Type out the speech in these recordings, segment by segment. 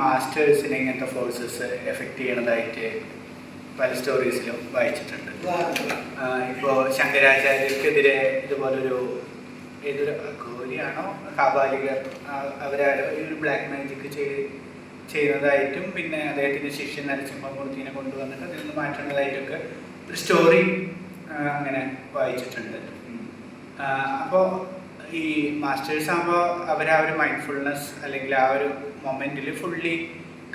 മാസ്റ്റേഴ്സിനെ ഇങ്ങനത്തെ forces effect ചെയ്യണതായിട്ട് പല സ്റ്റോറീസിലും വായിച്ചിട്ടുണ്ട്. ഇപ്പോൾ ശങ്കരാചാര്യർക്കെതിരെ ഇതുപോലൊരു ഏതൊരു ഗൗരിയാണോ കാബാലികർ അവരാരോ ഈ ഒരു ബ്ലാക്ക് മാജിക് ചെയ്ത് ചെയ്യുന്നതായിട്ടും പിന്നെ അദ്ദേഹത്തിന്റെ ശിഷ്യൻ നരസിംഹമൂർത്തിനെ കൊണ്ടുവന്നിട്ട് അതിൽ നിന്ന് മാറ്റുന്നതായിട്ടൊക്കെ ഒരു സ്റ്റോറി അങ്ങനെ വായിച്ചിട്ടുണ്ട്. അപ്പോൾ ഈ മാസ്റ്റേഴ്സ് ആകുമ്പോൾ അവർ ആ ഒരു മൈൻഡ്ഫുൾനെസ് അല്ലെങ്കിൽ ആ ഒരു മൊമെന്റിൽ ഫുള്ളി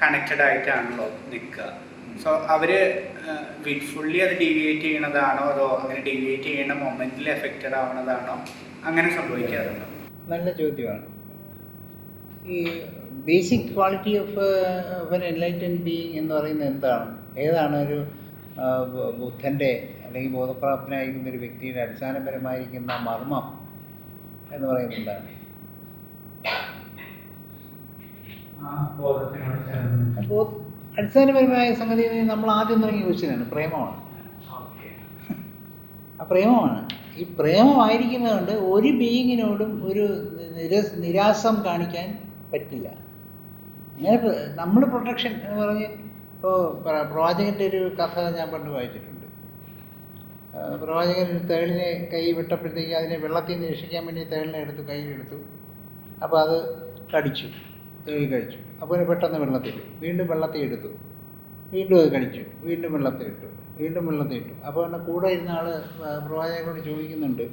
കണക്റ്റഡ് ആയിട്ടാണല്ലോ നിൽക്കുക. സോ അവർ ഫുള്ളി അത് ഡീവിയേറ്റ് ചെയ്യണതാണോ അതോ അങ്ങനെ ഡീവിയേറ്റ് ചെയ്യുന്ന മൊമെന്റിൽ എഫക്റ്റഡ് ആവണതാണോ അങ്ങനെ സംഭവിക്കാറുണ്ടോ. നല്ല ചോദ്യമാണ്. ഈ basic quality of of en enlighten being എന്ന് പറയുന്നത് എന്താണ്? ഏതാണ് ഒരു ബുദ്ധന്റെ അല്ലെങ്കിൽ ബോധപ്രാപ്തനായിരിക്കുന്ന ഒരു വ്യക്തിയുടെ അടിസ്ഥാനപരമായിരിക്കുന്ന മർമ്മം എന്ന് പറയുന്നത് എന്താണ്? അപ്പോൾ അടിസ്ഥാനപരമായ സംഗതി നമ്മൾ ആദ്യം തുടങ്ങിയ ക്വസ്റ്റ്യനാണ് പ്രേമമാണ്. ആ പ്രേമമാണ്. ഈ പ്രേമമായിരിക്കുന്നതുകൊണ്ട് ഒരു ബീയിങ്ങിനോടും ഒരു നിരസ് നിരാസം കാണിക്കാൻ പറ്റില്ല. അങ്ങനെ നമ്മൾ പ്രൊട്ടക്ഷൻ എന്ന് പറഞ്ഞ് ഇപ്പോൾ പ്രവാചകന്റെ ഒരു കഥ ഞാൻ പണ്ട് വായിച്ചിട്ടുണ്ട്. പ്രവാചകൻ ഒരു തേളിനെ കൈ വിട്ടപ്പോഴത്തേക്ക് അതിനെ വെള്ളത്തിൽ നിന്ന് രക്ഷിക്കാൻ വേണ്ടി തേളിനെ എടുത്തു കയ്യിലെടുത്തു. അപ്പോൾ അത് കടിച്ചു. തേളി കഴിച്ചു. അപ്പോൾ പെട്ടെന്ന് വെള്ളത്തിൽ വീണ്ടും വെള്ളത്തിൽ എടുത്തു. വീണ്ടും അത് കഴിച്ചു. വീണ്ടും വെള്ളത്തിൽ ഇട്ടു. വീണ്ടും വെള്ളത്തിൽ ഇട്ടു. അപ്പോൾ എന്നെ കൂടെ ഇരുന്ന ആൾ പ്രവാചകനോട് ചോദിക്കുന്നുണ്ട്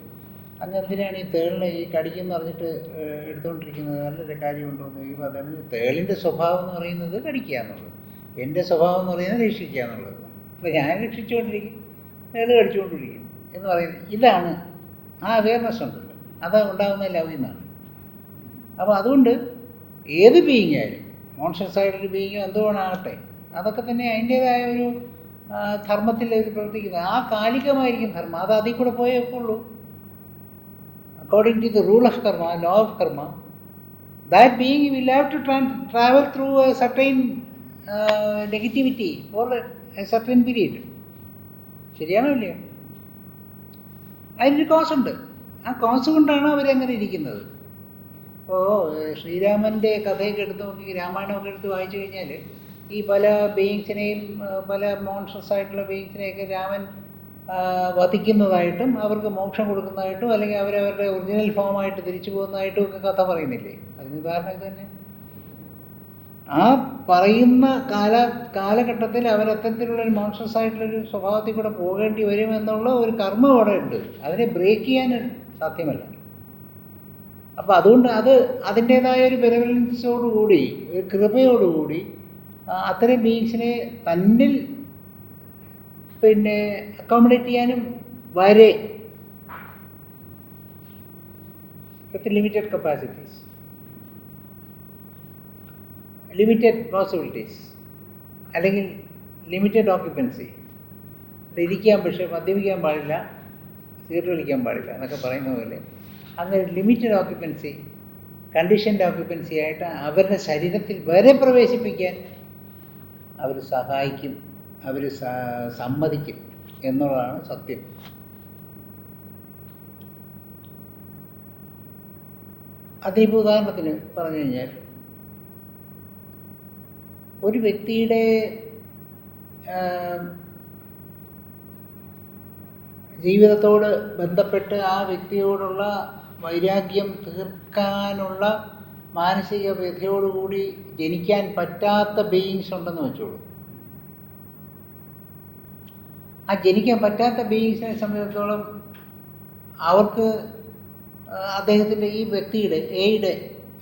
അങ്ങ് എന്തിനാണ് ഈ തേളിനെ ഈ കടിക്കെന്ന് പറഞ്ഞിട്ട് എടുത്തുകൊണ്ടിരിക്കുന്നത്? നല്ലൊരു കാര്യമുണ്ടോ? എന്ന് ചോദിക്കുമ്പോൾ അദ്ദേഹം തേളിന്റെ സ്വഭാവം എന്ന് പറയുന്നത് കടിക്കുക എന്നുള്ളത്. എന്റെ സ്വഭാവം എന്ന് പറയുന്നത് രക്ഷിക്കുക എന്നുള്ളത്. അപ്പോൾ ഞാൻ രക്ഷിച്ചുകൊണ്ടിരിക്കും. തേൾ കടിച്ചുകൊണ്ടിരിക്കും. എന്ന് പറയുന്നത്. ഇതാണ് ആ അവയർനെസ് ഉണ്ടല്ലോ. അത് ഉണ്ടാകുന്ന ലവ് എന്നാണ്. അപ്പോൾ അതുകൊണ്ട് ഏത് ബീയിങ് ആയാലും കോൺഷ്യസ് ആയിട്ടൊരു ബീയിങ്ങോ എന്തുകൊണ്ടാകട്ടെ അതൊക്കെ തന്നെ അതിന്റേതായ ഒരു ധർമ്മത്തിൽ അവർ പ്രവർത്തിക്കുന്നത്. ആ കാലികമായിരിക്കും ധർമ്മം. അത് അതിൽ കൂടെ പോയേ ഉള്ളൂ according to the rule of karma law of karma that being will have to travel through a certain negativity for a certain period ശരിയാണോ ഇല്ലയോ? അതിനൊരു കോസ് ഉണ്ട്. ആ കോസ് കൊണ്ടാണ് അവരങ്ങനെ ഇരിക്കുന്നത്? ഇപ്പോൾ ശ്രീരാമന്റെ കഥയൊക്കെ എടുത്ത് നോക്കി രാമായണമൊക്കെ എടുത്ത് വായിച്ചു കഴിഞ്ഞാൽ ഈ പല ബീയിങ്സിനെയും പല മോൺഷസ് ആയിട്ടുള്ള ബീയിങ്സിനെയൊക്കെ രാമൻ വധിക്കുന്നതായിട്ടും അവർക്ക് മോക്ഷം കൊടുക്കുന്നതായിട്ടും അല്ലെങ്കിൽ അവരവരുടെ ഒറിജിനൽ ഫോമായിട്ട് തിരിച്ചു പോകുന്നതായിട്ടും ഒക്കെ കഥ പറയുന്നില്ലേ? അതിന് ഉദാഹരണം തന്നെ. ആ പറയുന്ന കാല കാലഘട്ടത്തിൽ അവരത്തരത്തിലുള്ളൊരു മോൺഷസ് ആയിട്ടുള്ളൊരു സ്വഭാവത്തിൽ കൂടെ പോകേണ്ടി വരുമെന്നുള്ള ഒരു കർമ്മം അവിടെ ഉണ്ട്. അതിനെ ബ്രേക്ക് ചെയ്യാൻ സാധ്യമല്ല. അപ്പോൾ അതുകൊണ്ട് അത് അതിന്റേതായ ഒരു ബെനവലൻസോടുകൂടി ഒരു കൃപയോടുകൂടി അത്തരം ബീങ്സിനെ തന്നിൽ പിന്നെ അക്കോമഡേറ്റ് ചെയ്യാനും വരെ with limited capacities limited possibilities അല്ലെങ്കിൽ ലിമിറ്റഡ് ഓക്യുപ്പൻസി ഇരിക്കാൻ പക്ഷേ മദ്യപിക്കാൻ പാടില്ല സിഗരറ്റ് വലിക്കാൻ പാടില്ല എന്നൊക്കെ പറയുന്ന പോലെ. അങ്ങനെ ലിമിറ്റഡ് ഓക്യുപ്പൻസി കണ്ടീഷൻഡ് ഓക്യുപ്പൻസി ആയിട്ട് അവരുടെ ശരീരത്തിൽ വരെ പ്രവേശിപ്പിക്കാൻ അവർ സഹായിക്കും അവർ സമ്മതിക്കും എന്നുള്ളതാണ് സത്യം. അതിപ്പോൾ ഉദാഹരണത്തിന് പറഞ്ഞു കഴിഞ്ഞാൽ ഒരു വ്യക്തിയുടെ ജീവിതത്തോട് ബന്ധപ്പെട്ട് ആ വ്യക്തിയോടുള്ള വൈരാഗ്യം തീർക്കാനുള്ള മാനസിക വ്യഥയോടുകൂടി ജനിക്കാൻ പറ്റാത്ത ബീയിങ്സ് ഉണ്ടെന്ന് വെച്ചോളൂ. ആ ജനിക്കാൻ പറ്റാത്ത ബീയിങ്സിനെ സംബന്ധിച്ചിടത്തോളം അവർക്ക് അദ്ദേഹത്തിന്റെ ഈ വ്യക്തിയുടെ എയുടെ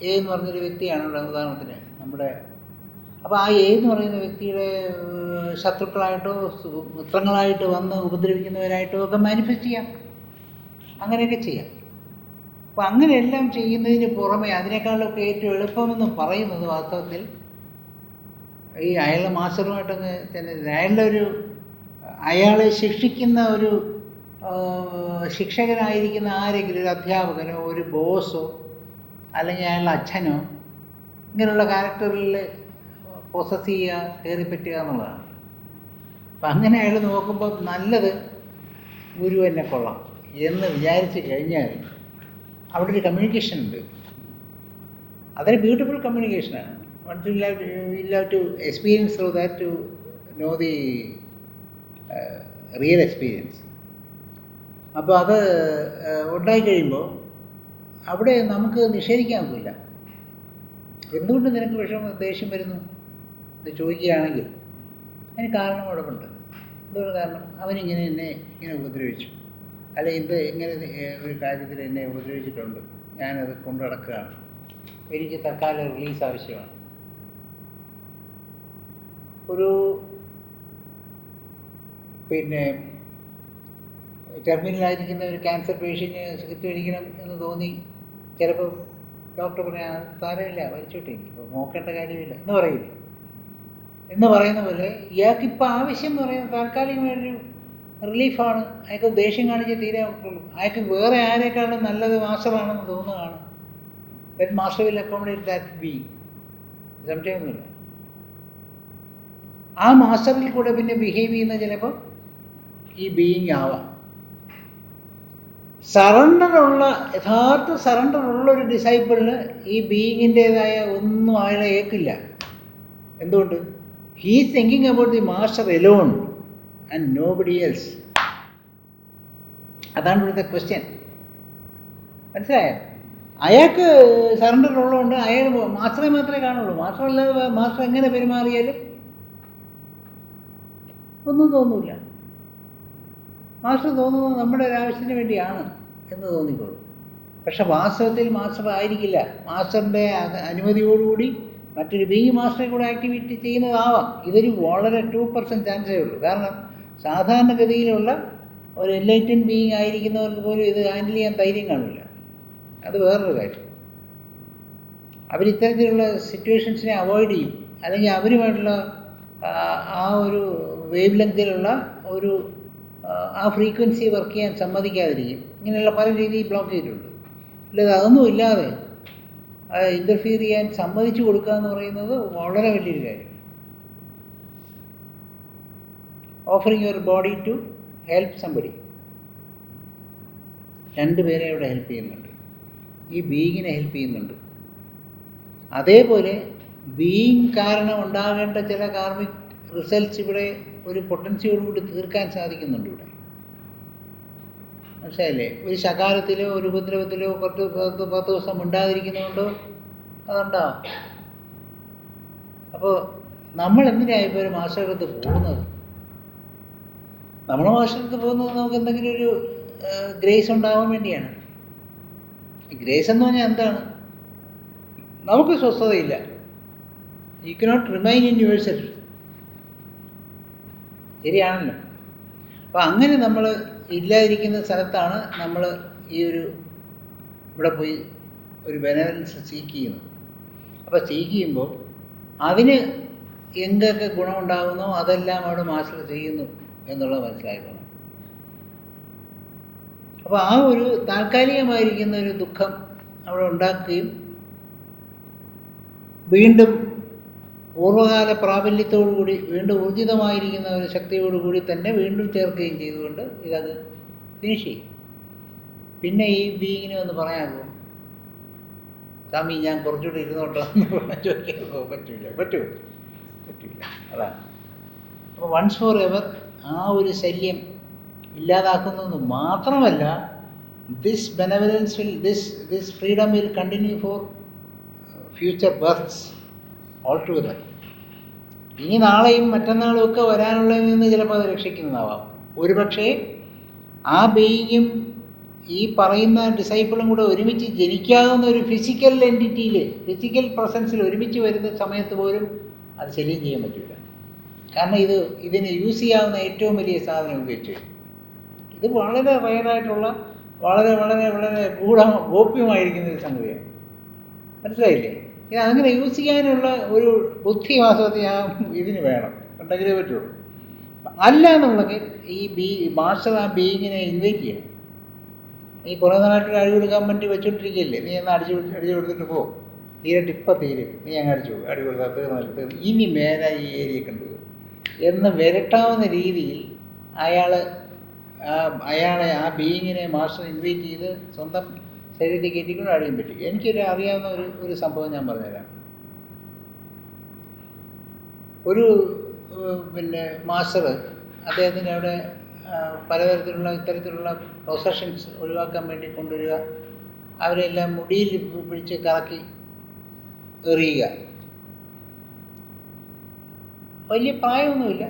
എ എന്ന് പറഞ്ഞൊരു വ്യക്തിയാണല്ലോ ഉദാഹരണത്തിന് നമ്മുടെ അപ്പോൾ ആ എ എന്ന് പറയുന്ന വ്യക്തിയുടെ ശത്രുക്കളായിട്ടോ മിത്രങ്ങളായിട്ട് വന്ന് ഉപദ്രവിക്കുന്നവരായിട്ടോ ഒക്കെ മാനിഫെസ്റ്റ് ചെയ്യാം. അങ്ങനെയൊക്കെ ചെയ്യാം. അപ്പോൾ അങ്ങനെയെല്ലാം ചെയ്യുന്നതിന് പുറമെ അതിനേക്കാളൊക്കെ ഏറ്റവും എളുപ്പമെന്ന് പറയുന്നത് വാസ്തവത്തിൽ ഈ അയാളുടെ മാസ്റ്ററുമായിട്ടങ്ങ് തന്നെ അയാളുടെ ഒരു അയാളെ ശിക്ഷിക്കുന്ന ഒരു ശിക്ഷകനായിരിക്കുന്ന ആരെങ്കിലും ഒരു അധ്യാപകനോ ഒരു ബോസോ അല്ലെങ്കിൽ അയാളുടെ അച്ഛനോ ഇങ്ങനെയുള്ള ക്യാരക്ടറിൽ പ്രോസസ് ചെയ്യുക കയറി പറ്റുക എന്നുള്ളതാണ്. അപ്പം അങ്ങനെ അയാൾ നോക്കുമ്പോൾ നല്ലത് ഗുരു എന്നെ കൊള്ളാം എന്ന് വിചാരിച്ച് കഴിഞ്ഞാൽ അവിടെ ഒരു കമ്മ്യൂണിക്കേഷൻ ഉണ്ട്. അതൊരു ബ്യൂട്ടിഫുൾ കമ്മ്യൂണിക്കേഷനാണ് have, you'll have to experience through that to know the real experience അപ്പോൾ അത് ഉണ്ടായി കഴിയുമ്പോൾ അവിടെ നമുക്ക് നിഷേധിക്കാൻ പോകില്ല എന്തുകൊണ്ട് നിനക്ക് വിഷമം ദേഷ്യം വരുന്നു? എന്ന് ചോദിക്കുകയാണെങ്കിൽ അതിന് കാരണം കുഴപ്പമുണ്ട് എന്തുകൊണ്ട് കാരണം? അവനിങ്ങനെ എന്നെ ഇങ്ങനെ ഉപദ്രവിച്ചു. അല്ലെ ഇത് ഇങ്ങനെ ഒരു കാര്യത്തിൽ എന്നെ ഉപദ്രവിച്ചിട്ടുണ്ട്. ഞാനത് കൊണ്ടു നടക്കുകയാണ്. എനിക്ക് തൽക്കാലം റിലീസ് ആവശ്യമാണ്. ഒരു പിന്നെ ടെർമിനലായിരിക്കുന്ന ഒരു ക്യാൻസർ പേഷ്യന്റ് സിഗരറ്റ് കഴിക്കണം എന്ന് തോന്നി. ചിലപ്പോൾ ഡോക്ടർ പറയാം സാരമില്ല വലിച്ചോട്ടെ ഇപ്പോൾ നോക്കേണ്ട കാര്യമില്ല. എന്ന് പറയില്ല എന്ന് പറയുന്ന പോലെ ഇയാൾക്കിപ്പോൾ ആവശ്യം എന്ന് പറയുന്നത് താൽക്കാലികമായൊരു റിലീഫാണ്. അയാൾക്ക് ദേഷ്യം കാണിച്ച് തീരെ പറ്റുള്ളൂ അയാൾക്ക് വേറെ ആരെക്കാളും നല്ലത് മാസ്റ്ററാണെന്ന് തോന്നുകയാണ്. That master will accommodate that be സംശയമൊന്നുമില്ല. ആ മാസ്റ്ററിൽ കൂടെ പിന്നെ ബിഹേവ് ചെയ്യുന്ന ചിലപ്പോൾ ഈ ബീയിങ് ആവാം. സറണ്ടറുള്ള യഥാർത്ഥ സറണ്ടറുള്ള ഒരു ഡിസൈപ്പിളിന് ഈ ബീയിങ്ങിന്റെതായ ഒന്നും അയാളെ ഏക്കില്ല എന്തുകൊണ്ട്? He thinking about the master alone and nobody else അതാണ് ഇവിടുത്തെ ക്വസ്റ്റ്യൻ മനസ്സിലായോ? അയാൾക്ക് സറണ്ടർ ഉള്ളതുകൊണ്ട് അയാൾ മാസ്റ്ററെ മാത്രമേ കാണുള്ളൂ. മാസ്റ്റർ അല്ലാതെ മാസ്റ്റർ എങ്ങനെ പെരുമാറിയാലും ഒന്നും തോന്നില്ല മാസ്റ്റർ തോന്നുന്നത് നമ്മുടെ ഒരു ആവശ്യത്തിന് വേണ്ടിയാണ് എന്ന് തോന്നിക്കോളും. പക്ഷെ വാസ്തവത്തിൽ മാസ്റ്റർ ആയിരിക്കില്ല. മാസ്റ്ററിന്റെ അനുമതിയോടുകൂടി മറ്റൊരു ബി മാസ്റ്ററെ കൂടെ ആക്ടിവിറ്റി ചെയ്യുന്നതാവാം. ഇതൊരു വളരെ ടു പെർസെന്റ് ചാൻസേ ഉള്ളൂ. കാരണം സാധാരണഗതിയിലുള്ള ഒരു എൻലൈറ്റൻ ബീയിങ് ആയിരിക്കുന്നവർക്ക് പോലും ഇത് ഹാൻഡിൽ ചെയ്യാൻ ധൈര്യം കാണില്ല അത് വേറൊരു കാര്യം. അവരിത്തരത്തിലുള്ള സിറ്റുവേഷൻസിനെ അവോയ്ഡ് ചെയ്യും. അല്ലെങ്കിൽ അവരുമായിട്ടുള്ള ആ, ഒരു വേവ് ലെങ്തിലുള്ള ഒരു ആ, ആ ഫ്രീക്വൻസി വർക്ക് ചെയ്യാൻ സമ്മതിക്കാതിരിക്കും. ഇങ്ങനെയുള്ള പല രീതിയിൽ ബ്ലോക്ക് ചെയ്തിട്ടുണ്ട്. അല്ലാതെ അതൊന്നും ഇല്ലാതെ ഇന്റർഫിയർ ചെയ്യാൻ സമ്മതിച്ചു കൊടുക്കുക എന്ന് പറയുന്നത് വളരെ വലിയൊരു കാര്യം. Offering your body to help somebody രണ്ട് പേരെ അവിടെ ഹെൽപ്പ് ചെയ്യുന്നുണ്ട്. ഈ ബീയിങ്ങിനെ ഹെൽപ്പ് ചെയ്യുന്നുണ്ട്. അതേപോലെ ബീയിങ് കാരണം ഉണ്ടാകേണ്ട ചില കാർമിക് റിസൾട്ട്സ് ഇവിടെ ഒരു പൊട്ടൻസിയോടുകൂടി തീർക്കാൻ സാധിക്കുന്നുണ്ട് ഇവിടെ. മനസ്സിലായില്ലേ? ഒരു ശകാരത്തിലോ ഒരു ഉപദ്രവത്തിലോ പത്ത് പത്ത് പത്ത് ദിവസം ഉണ്ടാതിരിക്കുന്നതുകൊണ്ടോ അതുണ്ടാവും അപ്പോൾ നമ്മൾ എന്തിനാണ് ഇപ്പോൾ ഒരു മാസ്റ്റർ അടുത്ത് പോകുന്നത്? മാസ്റ്ററുടെ അടുത്ത് പോകുന്നത് നമുക്ക് എന്തെങ്കിലും ഒരു ഗ്രേസ് ഉണ്ടാവാൻ വേണ്ടിയാണ്. ഗ്രേസ് എന്ന് പറഞ്ഞാൽ എന്താണ്? നമുക്ക് സ്വസ്ഥതയില്ല. You cannot remain in yourself ശരിയാണല്ലോ. അപ്പോൾ അങ്ങനെ നമ്മൾ ഇല്ലാതിരിക്കുന്ന സ്ഥലത്താണ് നമ്മൾ ഈ ഒരു ഇവിടെ പോയി ഒരു ബെനവലൻസ് സീക്ക് ചെയ്യുന്നത്. അപ്പോൾ സീക്ക് ചെയ്യുമ്പോൾ അതിന് എന്തൊക്കെ ഗുണമുണ്ടാകുന്നോ അതെല്ലാം അവിടെ മാസ്റ്റർ ചെയ്യുന്നു. എന്നുള്ളത് മനസ്സിലാക്കണം അപ്പോൾ ആ ഒരു താൽക്കാലികമായിരിക്കുന്ന ഒരു ദുഃഖം അവിടെ ഉണ്ടാക്കുകയും വീണ്ടും പൂർവകാല പ്രാബല്യത്തോടുകൂടി വീണ്ടും ഊർജിതമായിരിക്കുന്ന ഒരു ശക്തിയോടുകൂടി തന്നെ വീണ്ടും ചേർക്കുകയും ചെയ്തുകൊണ്ട് ഇതത് ഫിനിഷ് ചെയ്യും. പിന്നെ ഈ ബീയിങ്ങിനെ ഒന്ന് പറയാമോ? സ്വാമി ഞാൻ കുറച്ചുകൂടി ഇരുന്നോട്ടോ ചോദിക്കാൻ പറ്റില്ല പറ്റുമോ പറ്റില്ല അതാണ്. അപ്പോൾ വൺസ് ഫോർ എവർ ആ ഒരു ശല്യം ഇല്ലാതാക്കുന്നത് മാത്രമല്ല this benevolence will this this freedom will continue for future births all together ഇനി നാളെയും മറ്റന്നാളും ഒക്കെ വരാനുള്ളതിൽ നിന്ന് ചിലപ്പോൾ അത് രക്ഷിക്കുന്നതാവാം. ഒരുപക്ഷേ ആ ബെയിങ്ങും ഈ പറയുന്ന ഡിസൈപ്പിളും കൂടെ ഒരുമിച്ച് ജനിക്കാവുന്ന ഒരു ഫിസിക്കൽ എന്റിറ്റിയിൽ ഫിസിക്കൽ പ്രസൻസിൽ ഒരുമിച്ച് വരുന്ന സമയത്ത് പോലും അത് ശല്യം ചെയ്യാൻ പറ്റില്ല. കാരണം ഇത് ഇതിന് യൂസ് ചെയ്യാവുന്ന ഏറ്റവും വലിയ സാധനം ഉപയോഗിച്ചു ഇത് വളരെ റയറായിട്ടുള്ള വളരെ വളരെ വളരെ ഗൂഢ ഗോപ്യമായിരിക്കുന്ന ഒരു സംഗതിയാണ്. മനസ്സിലായില്ലേ? ഇത് അങ്ങനെ യൂസ് ചെയ്യാനുള്ള ഒരു ബുദ്ധി വാസ്തവത്തിൽ ആ ഇതിന് വേണം. ഉണ്ടെങ്കിലേ പറ്റുള്ളൂ. അല്ല എന്നുണ്ടെങ്കിൽ ഈ ബീ മാസ്റ്റർ ആ ബീയിങ്ങിനെ ഇൻവൈറ്റ് ചെയ്യണം. നീ കുറേ നാളായിട്ട് അഴിവെടുക്കാൻ വേണ്ടി വെച്ചോണ്ടിരിക്കുകയല്ലേ നീ എന്നാൽ അടിച്ചു അടിച്ചു കൊടുത്തിട്ട് പോകും തീരട്ട് ഇപ്പം തീരും. നീ അങ്ങ് അടിച്ചു അടി കൊടുത്താൽ തീർന്നു. ഇനി മേലെ ഈ ഏരിയ കണ്ടു എന്ന് വരട്ടാവുന്ന രീതിയിൽ അയാൾ അയാളെ ആ ബീയിങ്ങിനെ മാസ്റ്റർ ഇൻവൈറ്റ് ചെയ്ത് സ്വന്തം ശരീരത്തിൽ കയറ്റിക്കൊണ്ട് അടിയും പറ്റും എനിക്കൊരു അറിയാവുന്ന ഒരു ഒരു സംഭവം ഞാൻ പറഞ്ഞുതരാം. ഒരു പിന്നെ മാസ്റ്റർ അദ്ദേഹത്തിന്റെ അവിടെ പലതരത്തിലുള്ള ഇത്തരത്തിലുള്ള പ്രൊസഷൻസ് ഒഴിവാക്കാൻ വേണ്ടി കൊണ്ടുവരിക അവരെല്ലാം മുടിയിൽ പിടിച്ച് കറക്കി എറിയുക. വലിയ പ്രായമൊന്നുമില്ല.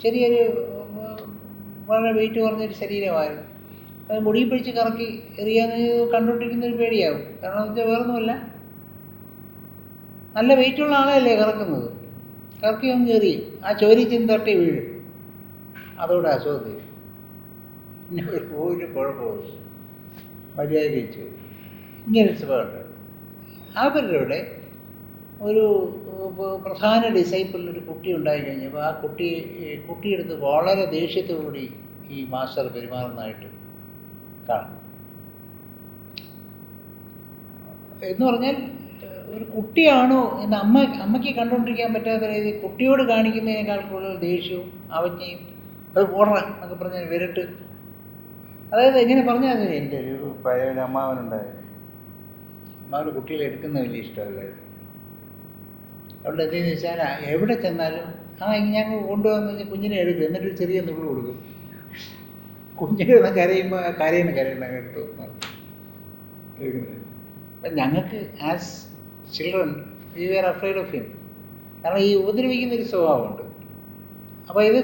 ചെറിയൊരു വളരെ വെയിറ്റ് കുറഞ്ഞൊരു ശരീരമായിരുന്നു. അത് മുടി പിടിച്ച് കറക്കി എറിയാന്ന് കണ്ടുകൊണ്ടിരിക്കുന്നൊരു പേടിയാവും. കാരണം വെച്ചാൽ വേറൊന്നുമല്ല. നല്ല വെയിറ്റുള്ള ആളെയല്ലേ കറക്കുന്നത്. കറക്കി ഒന്ന് കയറി ആ ചോരി ചെന്ന് തട്ടി വീഴും. അതോടെ അസുഖം തീരും പിന്നെ ഒരു കുഴപ്പമില്ല മര്യാദ കഴിച്ചു ഇങ്ങനെ സ്വഭാവമുണ്ട് അവരുടെ ഒരു പ്രധാന ഡിസൈപ്പിളിൽ ഒരു കുട്ടി ഉണ്ടായി കഴിഞ്ഞപ്പോൾ ആ കുട്ടി കുട്ടിയെടുത്ത് വളരെ ദേഷ്യത്തോടുകൂടി ഈ മാസ്റ്റർ പെരുമാറുന്നതായിട്ട് കാണും. എന്ന് പറഞ്ഞാൽ ഒരു കുട്ടിയാണോ എന്ന് അമ്മ അമ്മയ്ക്ക് കണ്ടുകൊണ്ടിരിക്കാൻ പറ്റാത്ത രീതിയിൽ കുട്ടിയോട് കാണിക്കുന്നതിനേക്കാൾ കൂടുതൽ ദേഷ്യവും അവജ്ഞയും അത് ഓടണം എന്നൊക്കെ പറഞ്ഞാൽ വിരട്ട്. അതായത് എങ്ങനെ പറഞ്ഞാൽ എന്റെ ഒരു പഴയ ഒരു അമ്മാവനുണ്ടായിരുന്നു. അമ്മാവന് കുട്ടികളെ എടുക്കുന്ന വലിയ ഇഷ്ടമല്ലായിരുന്നു. അവിടെ എന്തെന്ന് വെച്ചാൽ എവിടെ ചെന്നാലും ആ ഞങ്ങൾ കൊണ്ടുവന്ന് വെച്ചാൽ കുഞ്ഞിനെ എടുക്കും. എന്നിട്ട് ചെറിയ നുള്ളു കൊടുക്കും. കുഞ്ഞിനെ കരയുമ്പോൾ കരയുന്ന കരയുന്ന എടുത്തു. അപ്പം ഞങ്ങൾക്ക് as children we were afraid of him കാരണം ഈ ഉപദ്രവിക്കുന്ന ഒരു സ്വഭാവമുണ്ട്. അപ്പോൾ ഇത്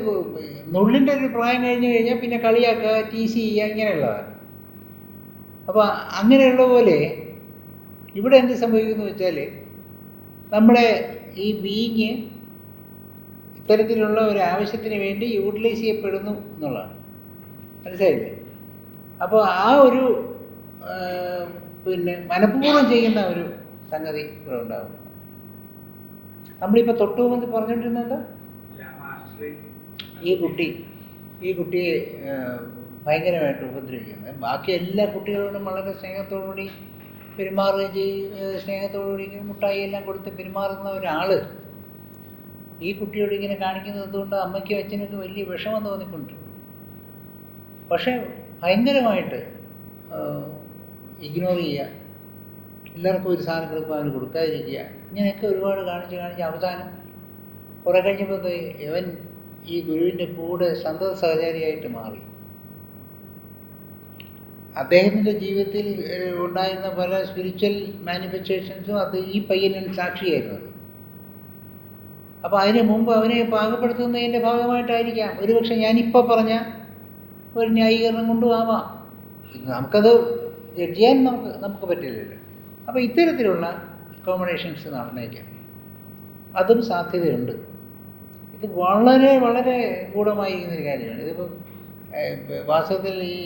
നുള്ളിന്റെ ഒരു പ്രായം കഴിഞ്ഞ് കഴിഞ്ഞാൽ പിന്നെ കളിയാക്കുക ടി സി ചെയ്യുക ഇങ്ങനെയുള്ളതാണ്. അപ്പോൾ അങ്ങനെയുള്ള പോലെ ഇവിടെ എന്ത് സംഭവിക്കുന്നു വെച്ചാൽ നമ്മുടെ ഈ ബീങ് ഇത്തരത്തിലുള്ള ഒരു ആവശ്യത്തിന് വേണ്ടി യൂട്ടിലൈസ് ചെയ്യപ്പെടുന്നു എന്നുള്ളതാണ്. മനസ്സിലായില്ലേ? അപ്പോൾ ആ ഒരു പിന്നെ മനഃപൂർവം ചെയ്യുന്ന ഒരു സംഗതി ഇവിടെ ഉണ്ടാകും നമ്മളിപ്പോൾ തൊട്ടു മുമ്പ് പറഞ്ഞുകൊണ്ടിരുന്നത് ഈ കുട്ടി ഈ കുട്ടിയെ ഭയങ്കരമായിട്ട് ഉപദ്രവിക്കുന്നത് ബാക്കി എല്ലാ കുട്ടികളോടും വളരെ സ്നേഹത്തോടുകൂടി പെരുമാറുകയും ചെയ്യും സ്നേഹത്തോടുകൂടി മുട്ടായി എല്ലാം കൊടുത്ത് പെരുമാറുന്ന ഒരാൾ ഈ കുട്ടിയോട് ഇങ്ങനെ കാണിക്കുന്നത് എന്തുകൊണ്ട് അമ്മയ്ക്കും അച്ഛനൊക്കെ വലിയ വിഷമം തോന്നിക്കൊണ്ട്. പക്ഷേ ഭയങ്കരമായിട്ട് ഇഗ്നോർ ചെയ്യുക. എല്ലാവർക്കും ഒരു സാധനം കൊടുക്കുക അവന് കൊടുക്കാതിരിക്കുക. ഇങ്ങനെയൊക്കെ ഒരുപാട് കാണിച്ച് കാണിച്ച് അവസാനം കുറെ കഴിഞ്ഞപ്പോൾ ഇവൻ ഈ ഗുരുവിന്റെ കൂടെ സന്തത സഹചാരിയായിട്ട് മാറി. അദ്ദേഹത്തിന്റെ ജീവിതത്തിൽ ഉണ്ടായിരുന്ന പല സ്പിരിച്വൽ മാനിഫെസ്റ്റേഷൻസും അത് ഈ പയ്യനിൽ സാക്ഷിയായിരുന്നത് അപ്പോൾ അതിന് മുമ്പ് അവനെ പാകപ്പെടുത്തുന്നതിന്റെ ഭാഗമായിട്ടായിരിക്കാം. ഒരുപക്ഷെ ഞാനിപ്പോൾ പറഞ്ഞ ഒരു ന്യായീകരണം കൊണ്ടും ആവാം നമുക്കത് ചെയ്യാൻ നമുക്ക് നമുക്ക് പറ്റില്ലല്ലോ. അപ്പോൾ ഇത്തരത്തിലുള്ള അക്കോമഡേഷൻസ് നടന്നേക്കാം. അതും സാധ്യതയുണ്ട്. ഇത് വളരെ വളരെ ഗൂഢമായിരിക്കുന്ന ഒരു കാര്യമാണ്. ഇതിപ്പം വാസ്തവത്തിൽ ഈ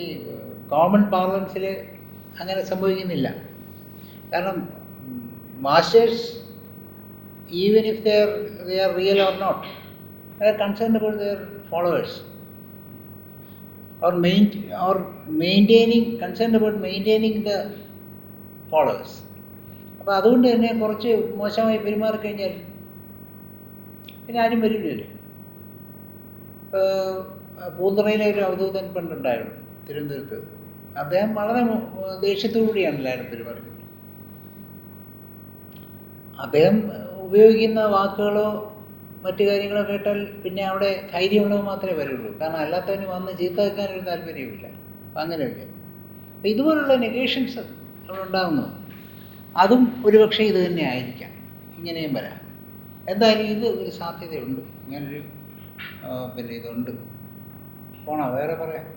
കോമൺ പാർലൻസിൽ അങ്ങനെ സംഭവിക്കുന്നില്ല. കാരണം masters even if their they are real or not they are concerned about their followers or main or maintaining concerned about maintaining the followers അപ്പോൾ അതുകൊണ്ട് തന്നെ കുറച്ച് മോശമായി പെരുമാറി കഴിഞ്ഞാൽ പിന്നെ ആരും വരില്ലല്ലോ. പൂന്തറയിലെ ഒരു അവധൂതൻ പണ്ടുണ്ടായിരുന്നു. തിരുവനന്തപുരത്ത് അദ്ദേഹം വളരെ ദേഷ്യത്തോടുകൂടിയാണ് ദേഷ്യത്തോടു കൂടിയാണല്ലോ അയാൾ പെരുമാറിയത് അദ്ദേഹം ഉപയോഗിക്കുന്ന വാക്കുകളോ മറ്റു കാര്യങ്ങളോ കേട്ടാൽ പിന്നെ അവിടെ ധൈര്യമുള്ളത് മാത്രമേ വരുള്ളൂ. കാരണം അല്ലാത്തവന് വന്ന് ചീത്ത വെക്കാനൊരു താല്പര്യമില്ല അപ്പം അങ്ങനെയല്ല അപ്പം ഇതുപോലുള്ള നെഗേഷൻസ് അവിടെ ഉണ്ടാകുന്നു അതും ഒരുപക്ഷെ ഇത് തന്നെ ആയിരിക്കാം. ഇങ്ങനെയും വരാം. എന്തായാലും ഇത് ഒരു സാധ്യതയുണ്ട്. ഇങ്ങനൊരു പിന്നെ ഇതുണ്ട്. പോണോ വേറെ പറയാം